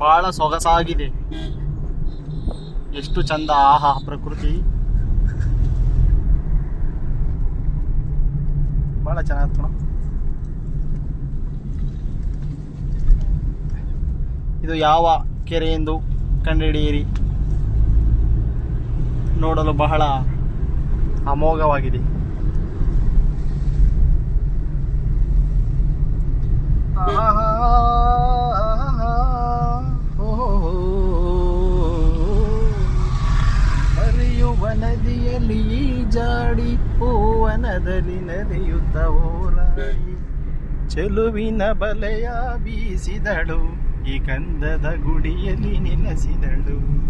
ಬಹಳ ಸೊಗಸಾಗಿದೆ. ಎಷ್ಟು ಚಂದ ಆಹಾ ಪ್ರಕೃತಿ. ಬಹಳ ಚೆನ್ನಾಗಿತ್ತು ಇದು ಯಾವ ಕೆರೆ ಎಂದು ಕಂಡುಹಿಡಿಯಿರಿ. ನೋಡಲು ಬಹಳ ಅಮೋಘವಾಗಿದೆ. ನದಿಯಲ್ಲಿ ಜಾಡಿ ಹೂವನದಲ್ಲಿ ನಡೆಯುತ್ತ ಹೋರಾಡಿ. ಚೆಲುವಿನ ಬಲೆಯ ಬೀಸಿದಳು ಈ ಕಂದದ ಗುಡಿಯಲ್ಲಿ ನೆಲೆಸಿದಳು.